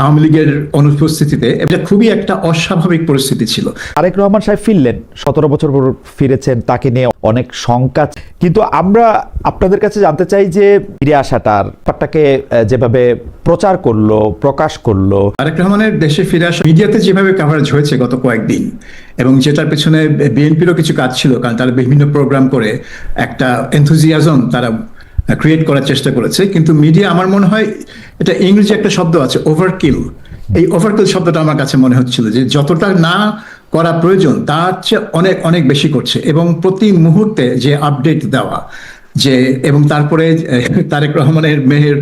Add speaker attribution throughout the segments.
Speaker 1: আওয়ামী লীগের অনুপস্থিতিতে এটা খুবই একটা অস্বাভাবিক পরিস্থিতি ছিল।
Speaker 2: আরেক রহমান সাহেব ফিরলেন সতেরো বছর পর ফিরেছেন তাকে নিয়ে অনেক শঙ্কা। কিন্তু আমরা আপনাদের কাছে জানতে চাই যে ফিরে আসাটার ব্যাপারটাকে যেভাবে প্রচার করল প্রকাশ করল।
Speaker 1: আরেক রহমানের দেশে ফিরে আসা মিডিয়াতে যেভাবে কাভারেজ হয়েছে গত কয়েকদিন এবং যেটার পেছনে বিএনপিরও কিছু কাজ ছিল কারণ তারা বিভিন্ন প্রোগ্রাম করে একটা এনথুজিয়াজম তারা ক্রিয়েট করার চেষ্টা করেছে কিন্তু মিডিয়া আমার মনে হয় এটা ইংরেজি একটা শব্দ আছে ওভারকিল এই ওভারকিল শব্দটা আমার কাছে মনে হচ্ছিল যে যতটা না করা প্রয়োজন তার চেয়ে অনেক অনেক বেশি করছে। এবং প্রতি মুহূর্তে যে আপডেট দেওয়া যে এবং তারপরে তারেক রহমানের মেহের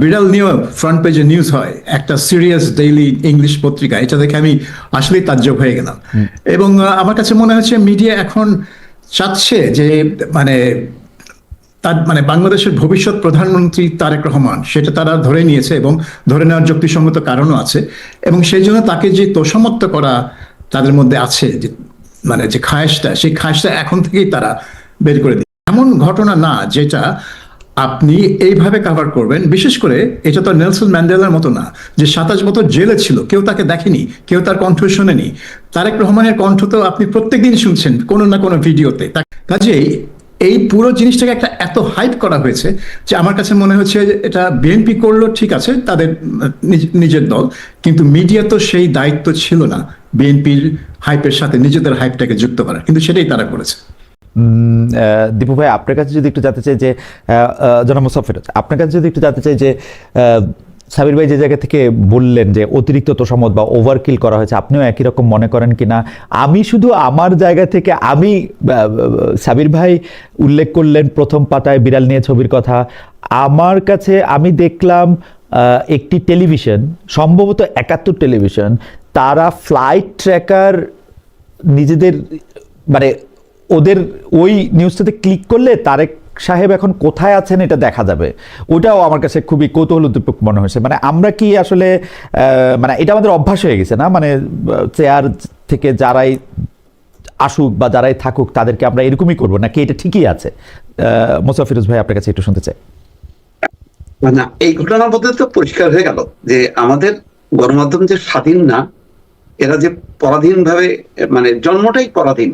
Speaker 1: বিড়াল নিয়েও ফ্রন্ট পেজে নিউজ হয় একটা সিরিয়াস ডেইলি ইংলিশ পত্রিকা। এটা দেখে আমি আসলেই তাজ্জব হয়ে গেলাম। এবং আমার কাছে মনে হচ্ছে মিডিয়া এখন চাচ্ছে যে মানে তার মানে বাংলাদেশের ভবিষ্যৎ প্রধানমন্ত্রী তারেক রহমান, সেটা তারা ধরে নিয়েছে এবং ধরে নেওয়ার যুক্তিসঙ্গত কারণও আছে এবং সেই জন্য তাকে যে তোষামত্ত করা তাদের মধ্যে আছে, যে মানে যে খায়েশটা, সেই খায়েশটা এখন থেকেই তারা বের করে দিচ্ছে এমন ঘটনা না যেটা আপনি এইভাবে কাভার করবেন। বিশেষ করে এটা তো নেলসন ম্যান্ডেলার মতো না, যে সাতাশ বছর জেলে ছিল, কেউ তাকে দেখেনি, কেউ তার কণ্ঠ শোনেনি। তারেক রহমানের কণ্ঠ তো আপনি প্রত্যেকদিন শুনছেন কোনো না কোনো ভিডিওতে। কাজেই এই পুরো জিনিসটাকে একটা এত হাইপ করা হয়েছে যে আমার কাছে মনে হচ্ছে এটা বিএনপি করল, ঠিক আছে, তাদের নিজের দল, কিন্তু মিডিয়া তো সেই দায়িত্ব ছিল না বিএনপির হাইপের সাথে, নিজেদের হাইপটাকে যুক্ত করার, কিন্তু সেটাই তারা করেছে।
Speaker 2: দীপু ভাই, আপনার কাছে যদি একটু জানতে চাই যে জনাব মুসাফির, আপনার কাছে যদি একটু জানতে চাই যে সাবির ভাই যে জায়গা থেকে বললেন যে অতিরিক্ত তোষামত বা ওভারকিল করা হয়েছে, আপনিও একই রকম মনে করেন কিনা? আমি শুধু আমার জায়গা থেকে আমি সাবির ভাই উল্লেখ করলেন প্রথম পাতায় বিড়াল নিয়ে ছবির কথা। আমার কাছে আমি দেখলাম একটি টেলিভিশন, সম্ভবত একাত্তর টেলিভিশন, তারা ফ্লাইট ট্র্যাকার নিজেদের মানে ওদের ওই নিউজটাতে ক্লিক করলে তারেক সাহেব এখন কোথায় আছেন এটা দেখা যাবে। ওটাও আমার কাছে খুবই কৌতূহল উদ্দীপক মনে হয়েছে। মানে আমরা কি আসলে মানে এটা আমাদের অভ্যাস হয়ে গেছে না? মানে চেয়ার থেকে যারাই আসুক বা যারাই থাকুক, তাদেরকে আমরা এরকমই করব? নাকি এটা ঠিকই আছে? মোসাফিরুজ ভাই আপনার কাছে একটু শুনতে চাই।
Speaker 3: না এই ঘটনার মধ্যে তো পরিষ্কার হয়ে গেল যে আমাদের গণমাধ্যম যে স্বাধীন না, এরা যে পরাধীন ভাবে মানে জন্মটাই পরাধীন।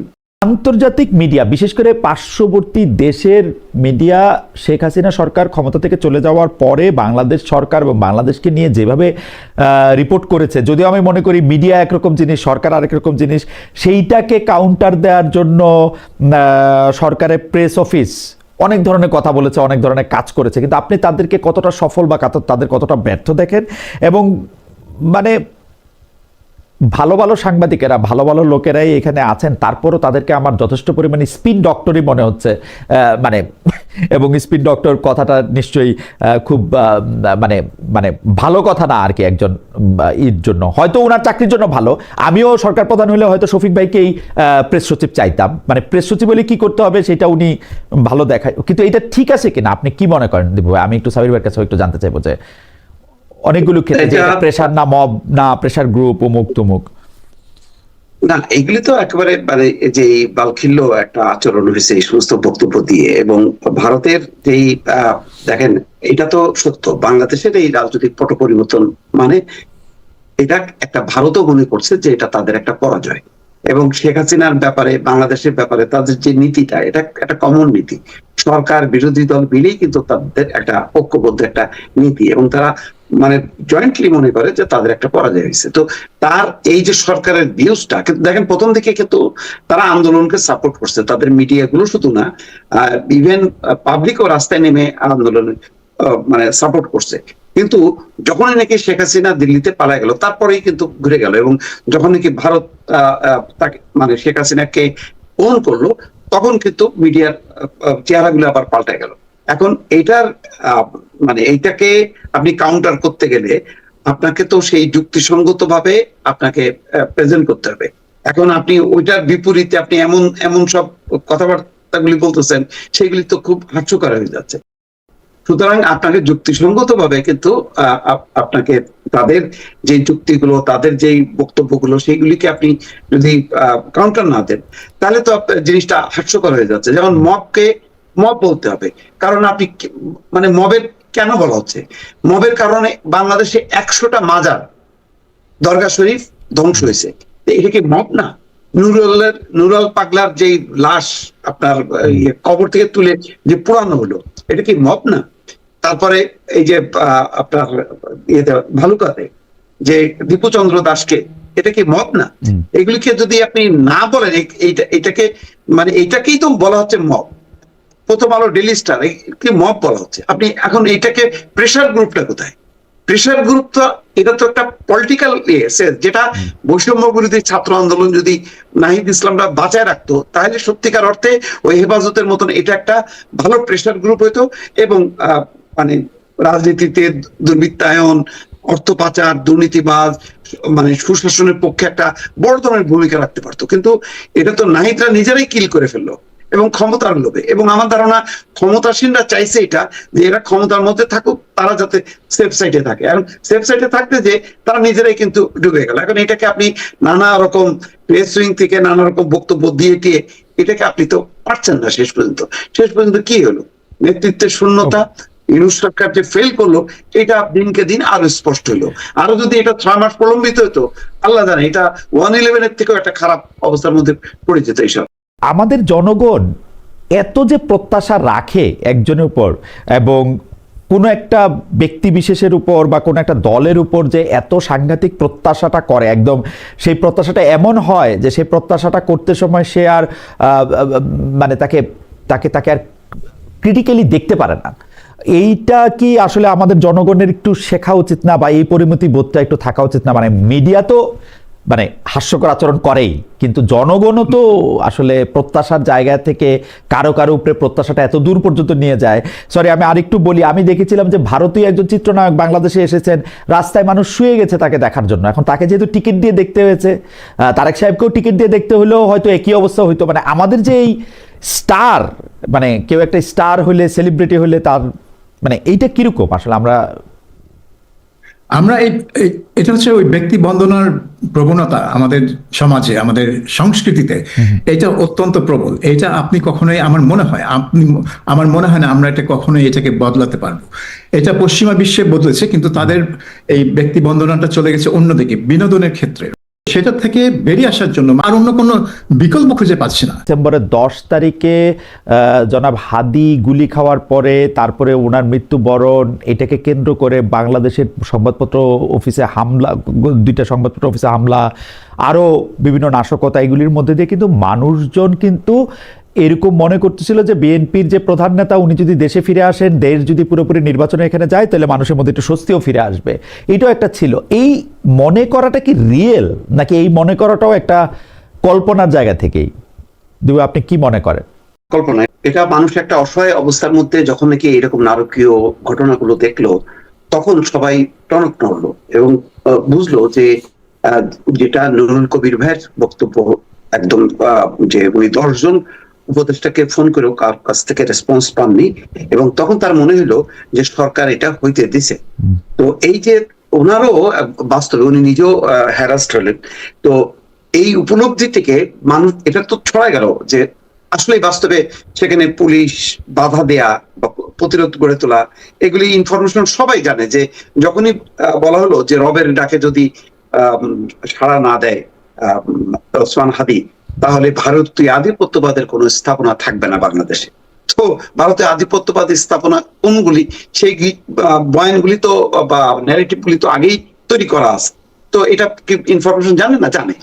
Speaker 2: আন্তর্জাতিক মিডিয়া, বিশেষ করে পার্শ্ববর্তী দেশের মিডিয়া, শেখ হাসিনা সরকার ক্ষমতা থেকে চলে যাওয়ার পরে বাংলাদেশ সরকার এবং বাংলাদেশকে নিয়ে যেভাবে রিপোর্ট করেছে, যদিও আমি মনে করি মিডিয়া একরকম জিনিস, সরকার আরেক রকম জিনিস, সেইটাকে কাউন্টার দেওয়ার জন্য সরকারের প্রেস অফিস অনেক ধরনের কথা বলেছে, অনেক ধরনের কাজ করেছে, কিন্তু আপনি তাদেরকে কতটা সফল বা তাদের কতটা ব্যর্থ দেখেন? এবং মানে ভালো ভালো সাংবাদিকেরা, ভালো ভালো লোকেরাই এখানে আছেন, তারপরও তাদেরকে আমার যথেষ্ট পরিমাণে স্পিন ডক্টরই মনে হচ্ছে মানে এবং স্পিন ডক্টর কথাটা নিশ্চয়ই খুব মানে মানে ভালো কথা না আর কি একজন ইর জন্য। হয়তো ওনার চাকরির জন্য ভালো, আমিও সরকার প্রধান হলে হয়তো শফিক ভাইকেই প্রেস সচিব চাইতাম। মানে প্রেস সচিব হলে কি করতে হবে সেটা উনি ভালো দেখায়, কিন্তু এটা ঠিক আছে কিনা? আপনি কি মনে করেন ভাই? আমি একটু সাবির ভাইয়ের কাছে একটু জানতে চাইব যে অনেকগুলো ক্ষেত্রে প্রেশার না মব না প্রেশার গ্রুপ অমুক তুমুক।
Speaker 3: না এগুলি তো একেবারে মানে যে বালখিল্য একটা আচরণ হয়েছে এই সমস্ত বক্তব্য দিয়ে এবং ভারতের যেই দেখেন এটা তো সত্য। বাংলাদেশের এই রাজনৈতিক পট পরিবর্তন মানে এটা একটা ভারতও মনে করছে যে এটা তাদের একটা পরাজয়। এবং শেখ হাসিনার ব্যাপারে বাংলাদেশের ব্যাপারে তাদের যে নীতিটা এটা একটা কমন নীতি। সরকার বিরোধী দল মিলেই কিন্তু তাদের একটা ঐক্যবদ্ধ একটা নীতি এবং তারা মানে জয়েন্টলি মনে করে যে তাদের একটা পরাজয় হয়েছে। তো তার এই যে সরকারের ভিউজটা কিন্তু দেখেন প্রথম দিকে কিন্তু তারা আন্দোলনকে সাপোর্ট করছে, তাদের মিডিয়াগুলো শুধু না ইভেন পাবলিকও রাস্তায় নেমে আন্দোলনে মানে সাপোর্ট করছে। কিন্তু যখনই নাকি শেখ হাসিনা দিল্লিতে পালায় গেল, তারপরেই কিন্তু ঘুরে গেল এবং যখন নাকি ভারত তাকে মানে শেখ হাসিনাকে ওন করল, তখন কিন্তু মিডিয়ার চেহারাগুলো আবার পাল্টে গেল। এখন এইটার মানে এইটাকে আপনি কাউন্টার করতে গেলে আপনাকে তো সেই যুক্তিসঙ্গত ভাবে আপনাকে প্রেজেন্ট করতে হবে। এখন আপনি ওইটার বিপরীতে আপনি এমন এমন সব কথাবার্তাগুলি বলতেছেন, সেগুলি তো খুব হাস্যকর হয়ে যাচ্ছে। সুতরাং আপনাকে যুক্তিসঙ্গত ভাবে কিন্তু আপনাকে তাদের যে যুক্তিগুলো, তাদের যেই বক্তব্যগুলো সেইগুলিকে আপনি যদি কাউন্টার না দেন, তাহলে তো জিনিসটা হাস্যকর হয়ে যাচ্ছে। যেমন মবকে মব বলতে হবে। কারণ আপনি মানে মবের কেন বলা হচ্ছে? মবের কারণে বাংলাদেশে একশোটা মাজার দরগা শরীফ ধ্বংস হয়েছে। এটা কি মব না? নুরুলের নুরাল পাগলার যেই লাশ আপনার কবর থেকে তুলে যে পোড়ানো হলো এটা কি মব না? তারপরে এই যে আহ, আপনার ইয়েতে ভালুকাতে যে দীপুচন্দ্র দাসকে এটা কি মব না? এগুলিকে যদি আপনি না বলেন এই- এইটা এটাকে মানে এইটাকেই তো বলা হচ্ছে মব। প্রথম আলো ডেলি স্টার কি মব বলা হচ্ছে? আপনি এখন এইটাকে প্রেশার গ্রুপটা কোথায়? প্রেশার গ্রুপ তো এটা তো একটা পলিটিক্যাল যেটা বৈষম্য বিরোধী ছাত্র আন্দোলন যদি নাহিদ ইসলামরা বাঁচায় রাখতো তাহলে সত্যিকার অর্থে ওই হেফাজতের মতন এটা একটা ভালো প্রেশার গ্রুপ হইতো এবং আহ, মানে রাজনীতিতে দুর্বৃত্তায়ন অর্থ পাচার দুর্নীতিবাজ মানে সুশাসনের পক্ষে একটা বড় ধরনের ভূমিকা রাখতে পারতো। কিন্তু এটা তো নাহিদরা নিজেরাই কিল করে ফেলল। এবং ক্ষমতার লোভে। এবং আমার ধারণা ক্ষমতাসীনরা চাইছে এটা, যে এরা ক্ষমতার মধ্যে থাকুক, তারা যাতে সেফ সাইডে থাকে। এবং সেফ সাইডে থাকতে যে তারা নিজেরাই কিন্তু ডুবে গেল। এখন এটাকে আপনি নানা রকম প্রেস উইং থেকে নানা রকম বক্তব্য দিয়ে দিয়ে এটাকে আপনি তো পারছেন না শেষ পর্যন্ত। শেষ পর্যন্ত কি হলো? নেতৃত্বের শূন্যতা, ইউনুস সরকার যে ফেল করল, এটা দিনকে দিন আরও স্পষ্ট হলো। আরও যদি এটা ছয় মাস প্রলম্বিত হতো, আল্লাহ জানে এটা ওয়ান ইলেভেনের থেকেও একটা খারাপ অবস্থার মধ্যে পড়ে যেত এইসব।
Speaker 2: আমাদের জনগণ এত যে প্রত্যাশা রাখে একজনের উপর এবং কোনো একটা ব্যক্তি বিশেষের উপর বা কোনো একটা দলের উপর যে এত সাংঘাতিক প্রত্যাশাটা করে, একদম সেই প্রত্যাশাটা এমন হয় যে সেই প্রত্যাশাটা করতে সময় সে আর মানে তাকে তাকে তাকে আর ক্রিটিক্যালি দেখতে পারে না। এইটা কি আসলে আমাদের জনগণের একটু শেখা উচিত না বা এই পরিমিতি বোধটা একটু থাকা উচিত না? মানে মিডিয়া তো মানে হাস্যকর আচরণ করেই, কিন্তু জনগণও তো আসলে প্রত্যাশার জায়গা থেকে কারও কারও উপরে প্রত্যাশাটা এত দূর পর্যন্ত নিয়ে যায়। সরি আমি আরেকটু বলি, আমি দেখেছিলাম যে ভারতীয় একজন চিত্রনায়ক বাংলাদেশে এসেছেন, রাস্তায় মানুষ শুয়ে গেছে তাকে দেখার জন্য। এখন তাকে যেহেতু টিকিট দিয়ে দেখতে হয়েছে তারেক সাহেবকেও টিকিট দিয়ে দেখতে হলেও হয়তো একই অবস্থা হইতো। মানে আমাদের যে এই স্টার মানে কেউ একটা স্টার হলে, সেলিব্রিটি হলে তার মানে এইটা কীরকম? আসলে আমরা
Speaker 1: আমরা এই এটা হচ্ছে ওই ব্যক্তি বন্দনার প্রবণতা আমাদের সমাজে আমাদের সংস্কৃতিতে। এটা অত্যন্ত প্রবল। এটা আপনি কখনোই আমার মনে হয় আপনি আমার মনে হয় না আমরা এটা কখনোই এটাকে বদলাতে পারব। এটা পশ্চিমা বিশ্বে বদলেছে কিন্তু তাদের এই ব্যক্তি বন্দনাটা চলে গেছে অন্যদিকে বিনোদনের ক্ষেত্রে। সেটা থেকে বেরিয়ে আসার জন্য আর অন্য কোনো বিকল্প খুঁজে পাচ্ছি না।
Speaker 2: ডিসেম্বরের দশ তারিখে জনাব হাদি গুলি খাওয়ার পরে, তারপরে ওনার মৃত্যুবরণ, এটাকে কেন্দ্র করে বাংলাদেশের সংবাদপত্র অফিসে হামলা, দুইটা সংবাদপত্র অফিসে হামলা, আরও বিভিন্ন নাশকতা, এগুলির মধ্যে দিয়ে কিন্তু মানুষজন কিন্তু এরকম মনে করতেছিল যে বিএনপির যে প্রধান নেতা, উনি যদি দেশে ফিরে আসেন, দেশ যদি পুরোপুরি নির্বাচনে এখানে যায়, তাহলে মানুষের মধ্যে একটু স্বস্তিও ফিরে আসবে। এটাও একটা ছিল। এই মনে করাটা কি রিয়েল নাকি এই মনে করাটাও একটা কল্পনার জায়গা থেকেই? দিবু, আপনি কি মনে করেন?
Speaker 3: কল্পনা। এটা মানুষ একটা অসহায় অবস্থার মধ্যে যখন নাকি এরকম নারকীয় ঘটনাগুলো দেখল, তখন সবাই টনক নড়লো এবং বুঝলো যে যেটা নুরুল কবির ভাইয়ের বক্তব্য, একদম যে উনি দশজন উপদেষ্টাকে ফোন করেও কার কাছ থেকে রেসপন্স পাননি এবং তখন তার মনে হলো যে সরকার এটা হইতে দিছে। তো এই যে ওনারও বাস্তবে উনি নিজেও হ্যারাস্ট হলেন। তো এই উপলব্ধি থেকে মানুষ এটা তো ছড়ায় গেল যে আসলে বাস্তবে সেখানে পুলিশ বাধা দেয়া বা প্রতিরোধ গড়ে তোলা এগুলি ইনফরমেশন সবাই জানে যে যখনই বলা হলো যে রবের ডাকে যদি সাড়া না দেয় ওসমান হাদি তাহলে ভারতীয় আধিপত্যবাদের কোনো স্থাপনা থাকবে না বাংলাদেশে। তো ভারতের আধিপত্যবাদী স্থাপনা কোনগুলি? সেই বয়ানগুলি তো, বা ন্যারেটিভ গুলি তো আগেই তৈরি করা আছে। তো এটা কি ইনফরমেশন জানে না? জানে।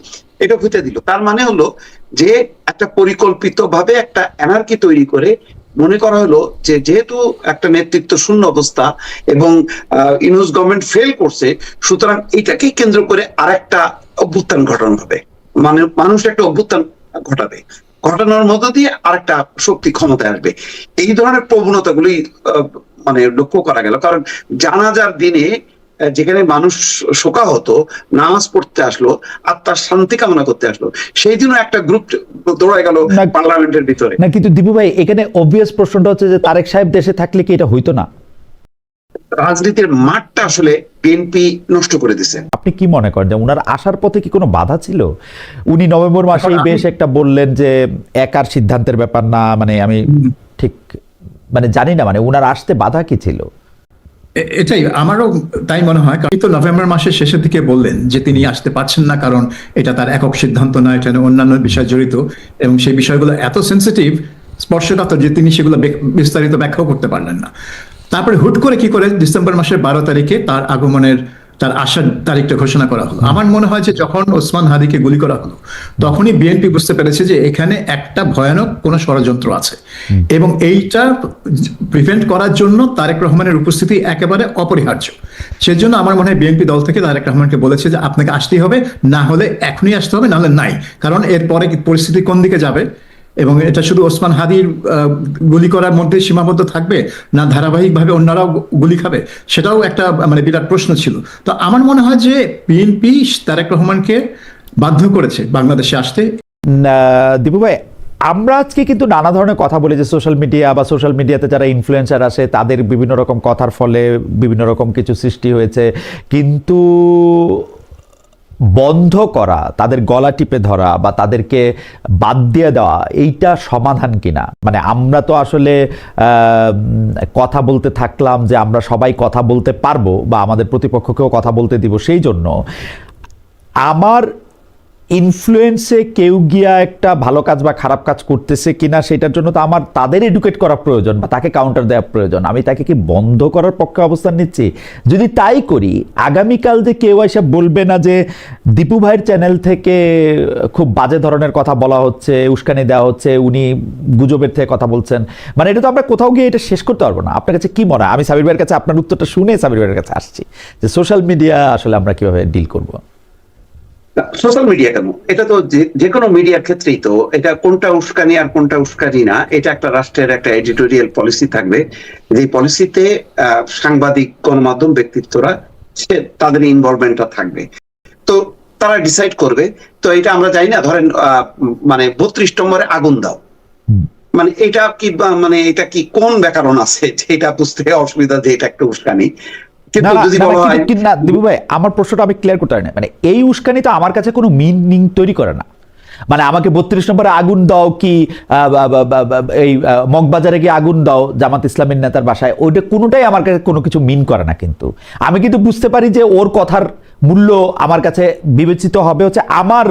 Speaker 3: এটা হইতে দিল। তার মানে হলো যে একটা পরিকল্পিত ভাবে একটা এনার্কি তৈরি করে মনে করা হলো যে যেহেতু একটা নেতৃত্ব শূন্য অবস্থা এবং ইউনুস গভর্নমেন্ট ফেল করছে, সুতরাং এটাকেই কেন্দ্র করে আরেকটা অভ্যুত্থান ঘটানো হবে। মানে মানুষ একটা অভ্যুত্থান ঘটাবে। ঘটানোর মধ্য দিয়ে আরেকটা শক্তি ক্ষমতায় আসবে। এই ধরনের প্রবণতাগুলি মানে লক্ষ্য করা গেল। কারণ জানাজার দিনে যেখানে মানুষ শোকা হতো নামাজ পড়তে আসলো আত্মার শান্তি কামনা করতে আসলো সেই দিনও একটা গ্রুপ দৌড়ায় গেল পার্লামেন্টের ভিতরে।
Speaker 2: না কিন্তু দিবু ভাই এখানে অবভিয়াস প্রশ্নটা হচ্ছে যে তারেক সাহেব দেশে থাকলে কি এটা হইতো না?
Speaker 3: রাজনীতির মাঠটা আসলে বিএনপি নষ্ট করে দিছে।
Speaker 2: আপনি কি মনে করেন যে উনার আসার পথে কি কোনো বাধা ছিল? উনি নভেম্বর মাসেই বেশ একটা বললেন যে একার সিদ্ধান্তের ব্যাপার না মানে আমি ঠিক মানে জানি না মানে উনার আসতে বাধা কি ছিল?
Speaker 1: এটাই আমারও তাই মনে হয় কারণ তো নভেম্বর মাসের শেষের দিকে বললেন যে তিনি আসতে পারছেন না কারণ এটা তার একক সিদ্ধান্ত নয় এটা অন্যান্য বিষয় জড়িত এবং সেই বিষয়গুলো এত সেন্সিটিভ স্পর্শকাতর যে তিনি সেগুলো বিস্তারিত ব্যাখ্যাও করতে পারলেন না। তারপরে হুট করে কি করে ডিসেম্বর মাসের বারো তারিখে তার আগমনের তার আসার তারিখটা ঘোষণা করা হলো। আমার মনে হয় যে যখন ওসমান হাদিকে গুলি করা হলো তখনই বিএনপি বুঝতে পেরেছে যে এখানে একটা ভয়ানক কোনো ষড়যন্ত্র আছে। এবং এইটা প্রিভেন্ট করার জন্য তারেক রহমানের উপস্থিতি একেবারে অপরিহার্য। সেজন্য আমার মনে হয় বিএনপি দল থেকে তারেক রহমানকে বলেছে যে আপনাকে আসতেই হবে না হলে এখনই আসতে হবে না হলে নাই। কারণ এরপরে পরিস্থিতি কোন দিকে যাবে? এবং এটা শুধু ওসমান হাদির গুলি করার মধ্যে সীমাবদ্ধ থাকবে না ধারাবাহিকভাবে অন্যরাও গুলি খাবে? সেটাও একটা মানে বিরাট প্রশ্ন ছিল। তো আমার মনে হয় যে বিএনপি তারেক রহমানকে বাধ্য করেছে বাংলাদেশে আসতে।
Speaker 2: দীপু ভাই, আমরা আজকে কিন্তু নানা ধরনের কথা বলি যে সোশ্যাল মিডিয়া বা সোশ্যাল মিডিয়াতে যারা ইনফ্লুয়েন্সার আসে, তাদের বিভিন্ন রকম কথার ফলে বিভিন্ন রকম কিছু সৃষ্টি হয়েছে। কিন্তু বন্ধ করা, তাদের গলা টিপে ধরা বা তাদেরকে বাদ দিয়ে দেওয়া, এইটা সমাধান কিনা? মানে আমরা তো আসলে কথা বলতে থাকলাম যে আমরা সবাই কথা বলতে পারব বা আমাদের প্রতিপক্ষকেও কথা বলতে দিব সেই জন্য। আমার ইনফ্লুয়েন্সে কেউ গিয়া একটা ভালো কাজ বা খারাপ কাজ করতেছে কিনা সেটার জন্য তো আমার তাদের এডুকেট করা প্রয়োজন বা তাকে কাউন্টার দেওয়া প্রয়োজন। আমি তাকে কি বন্ধ করার পক্ষে অবস্থান নিচ্ছি? যদি তাই করি, আগামীকাল যে কেউ এসে বলবে না যে, দীপু ভাইয়ের চ্যানেল থেকে খুব বাজে ধরনের কথা বলা হচ্ছে, উস্কানি দেওয়া হচ্ছে, উনি গুজবের থেকে কথা বলছেন। মানে এটা তো আমরা কোথাও গিয়ে এটা শেষ করতে পারব না। আপনার কাছে কি মনে হয়? আমি সাবির ভাইয়ের কাছে আপনার উত্তরটা শুনে সাবির ভাইয়ের কাছে আসছি যে সোশ্যাল মিডিয়া আসলে আমরা কীভাবে ডিল করব?
Speaker 3: সোশ্যাল মিডিয়া কেন? এটা তো যে- কোনো মিডিয়ার ক্ষেত্রেই তো এটা কোনটা উস্কানি আর কোনটা উস্কানি না এটা একটা রাষ্ট্রের একটা এডিটোরিয়াল পলিসি থাকবে। যে পলিসিতে সাংবাদিক গণমাধ্যম ব্যক্তিত্বরা সে তাদের ইনভলভমেন্টটা থাকবে। তো তারা ডিসাইড করবে। তো এটা আমরা জানি না ধরেন আহ, মানে বত্রিশ নম্বরে আগুন দাও। মানে এটা কি মানে এটা কি কোন ব্যাকরণ আছে যে এটা বুঝতে অসুবিধা যে এটা একটা উস্কানি? কিন্তু
Speaker 2: না, দিবু ভাই আমার প্রশ্নটা আমি ক্লিয়ার করতে পারি না। মানে এই উস্কানি তো আমার কাছে কোনো মিনিং তৈরি করে না। মানে আমাকে বত্রিশ নম্বরে আগুন দাও কি এই মগবাজারে গিয়ে আগুন দাও জামাত ইসলামের নেতার বাসায় ওইটা কোনোটাই আমার কাছে কোনো কিছু মিন করে না কিন্তু। আমি কিন্তু বুঝতে পারি যে ওর কথার মূল্য আমার কাছে বিবেচিত হবে হচ্ছে আমার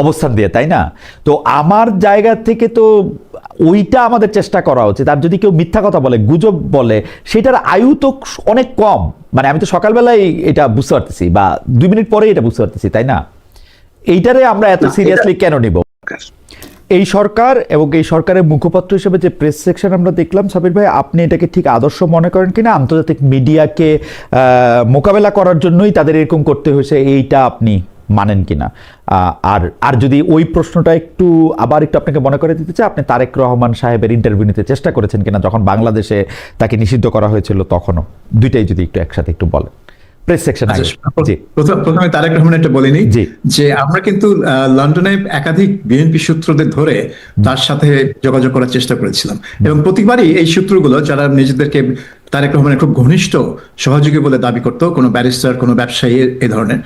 Speaker 2: অবস্থান দিয়ে তাই না? তো আমার জায়গা থেকে তো ওইটা আমাদের চেষ্টা করা উচিত। আর যদি কেউ মিথ্যা কথা বলে গুজব বলে সেটার আয়ু তো অনেক কম। মানে আমি তো সকালবেলায় এটা বুঝতে পারতেছি বা দুই মিনিট পরে এটা বুঝতে পারতেছি তাই না? এইটারে আমরা এত সিরিয়াসলি কেন নিব? এই সরকার এবং এই সরকারের মুখপাত্র হিসেবে যে প্রেস সেকশন আমরা দেখলাম, সাবির ভাই, আপনি এটাকে ঠিক আদর্শ মনে করেন কিনা? আন্তর্জাতিক মিডিয়াকে মোকাবেলা করার জন্যই তাদের এরকম করতে হয়েছে, এইটা আপনি মানেন কিনা? আর আর যদি ওই প্রশ্নটা একটু আবার একটু আপনাকে মনে করে দিতে চাই, আপনি তারেক রহমান সাহেবের ইন্টারভিউ নিতে চেষ্টা করেছেন কিনা? যখন বাংলাদেশে তাকে নিষিদ্ধ করা হয়েছিল তখনও। দুইটাই যদি একটু একসাথে একটু বলেন। প্রেস সেকশন
Speaker 1: আচ্ছা, প্রথম- তারেক রহমান একটা বলিনি। যে আমরা কিন্তু লন্ডনে একাধিক বিএনপি সূত্রদের ধরে তার সাথে যোগাযোগ করার চেষ্টা করেছিলাম। এবং প্রতিবারই এই সূত্রগুলো যারা নিজেদেরকে তারেক রহমানের খুব ঘনিষ্ঠ সহযোগী বলে দাবি করতো কোনো ব্যারিস্টার কোনো ব্যবসায়ী এ- ধরনের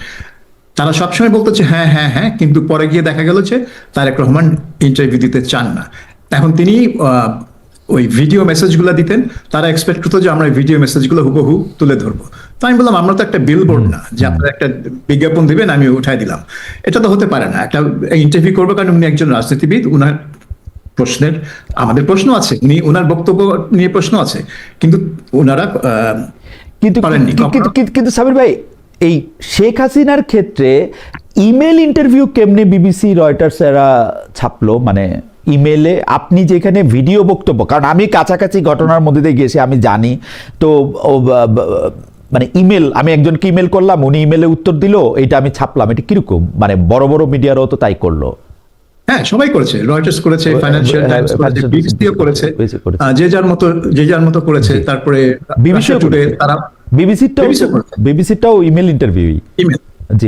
Speaker 1: তারা সবসময় বলতো যে হ্যাঁ হ্যাঁ হ্যাঁ কিন্তু পরে গিয়ে দেখা গেল যে তারেক রহমান ইন্টারভিউ দিতে চান না। এখন তিনি আহ, ওই ভিডিও মেসেজগুলো দিতেন তারা এক্সপেক্ট করতো যে আমরা ভিডিও মেসেজগুলো হুবহু তুলে ধরবো। তো আমি বললাম আমরা তো একটা বিলবোর্ড না যে আপনারা একটা বিজ্ঞাপন দিবেন আমি উঠাই দিলাম। এটা তো হতে পারে না। একটা ইন্টারভিউ করব কারণ উনি একজন রাজনীতিবিদ উনার প্রশ্নের আমাদের প্রশ্ন আছে। উনি ওনার বক্তব্য নিয়ে প্রশ্ন আছে। কিন্তু ওনারা
Speaker 2: কিন্তু কিন্তু- সাবির ভাই এই শেখ হাসিনার ক্ষেত্রে ইমেল ইন্টারভিউ কেমনে বিবিসি রয়টার্স এরা ছাপলো? মানে ইমেলে আপনি যেখানে ভিডিও বক্তব্য কারণ আমি কাছাকাছি ঘটনার মধ্যে দিয়ে গেছি আমি জানি। তো মানে ইমেল আমি একজনকে ইমেল করলাম উনি ইমেলে উত্তর দিল এটা আমি ছাপলাম এটা কীরকম? মানে বড় বড় মিডিয়ারও তো তাই করল।
Speaker 1: হ্যাঁ সবাই করেছে রয়টার্স করেছে ফাইন্যান্সিয়াল টাইমস করেছে বিবিসিও করেছে যে যার মতো যে যার মতো করেছে তারপরে
Speaker 2: বিবিসিও
Speaker 1: টুডে তারা
Speaker 2: বিবিসিটাও। বিবিসিটাও ইমেল ইন্টারভিউই
Speaker 1: ইমেল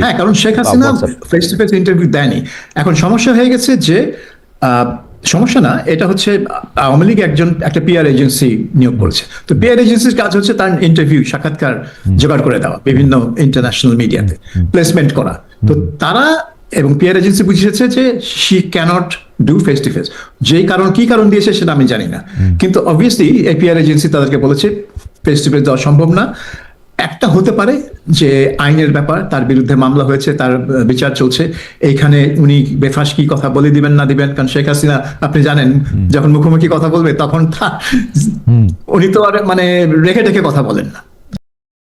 Speaker 1: হ্যাঁ কারণ Sheikh Hasina face to face interview দেয়নি। এখন সমস্যা হয়ে গেছে যে সমস্যা না এটা হচ্ছে আওয়ামী লীগ একজন একটা পিআর এজেন্সি নিয়োগ করেছে। তো পিআর এজেন্সির কাজ হচ্ছে তার ইন্টারভিউ সাক্ষাৎকার জোগাড় করে দেওয়া বিভিন্ন ইন্টারন্যাশনাল মিডিয়াতে প্লেসমেন্ট করা। তো তারা এবং পিআর এজেন্সি বুঝিয়েছে যে she can't do face to face যেই কারণ কি কারণ দিয়েছে সেটা আমি জানি না। কিন্তু অবভিয়াসলি এই পিআর এজেন্সি তাদেরকে বলেছে ফেস টু ফেস দেওয়া সম্ভব না। একটা হতে পারে যে আইনের ব্যাপার তার বিরুদ্ধে মামলা হয়েছে তার বিচার চলছে। এইখানে উনি বেফাস কি কথা বলে দিবেন না দিবেন? কারণ শেখ হাসিনা আপনি জানেন যখন মুখোমুখি কথা বলবে তখন উনি তো আর মানে রেখে রেখে কথা বলেন না।